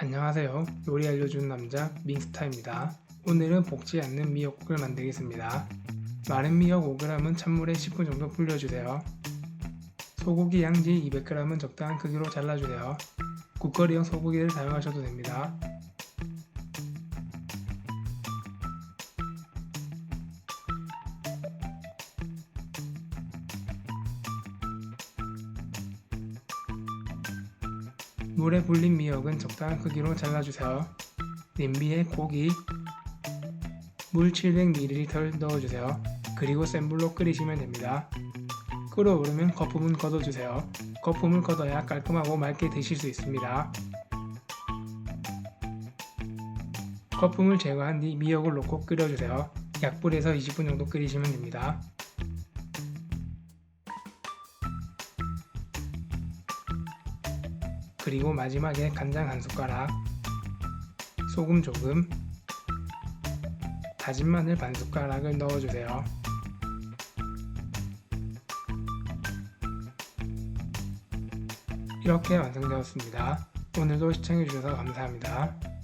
안녕하세요. 요리 알려주는 남자 민스타입니다. 오늘은 볶지 않는 미역국을 만들겠습니다. 마른 미역 5g은 찬물에 10분 정도 불려주세요. 소고기 양지 200g은 적당한 크기로 잘라주세요. 국거리용 소고기를 사용하셔도 됩니다. 물에 불린 미역은 적당한 크기로 잘라주세요. 냄비에 고기, 물 700ml를 넣어주세요. 그리고 센 불로 끓이시면 됩니다. 끓어오르면 거품은 걷어주세요. 거품을 걷어야 깔끔하고 맑게 드실 수 있습니다. 거품을 제거한 뒤 미역을 넣고 끓여주세요. 약불에서 20분 정도 끓이시면 됩니다. 그리고 마지막에 간장 한 숟가락, 소금 조금, 다진 마늘 반 숟가락을 넣어주세요. 이렇게 완성되었습니다. 오늘도 시청해주셔서 감사합니다.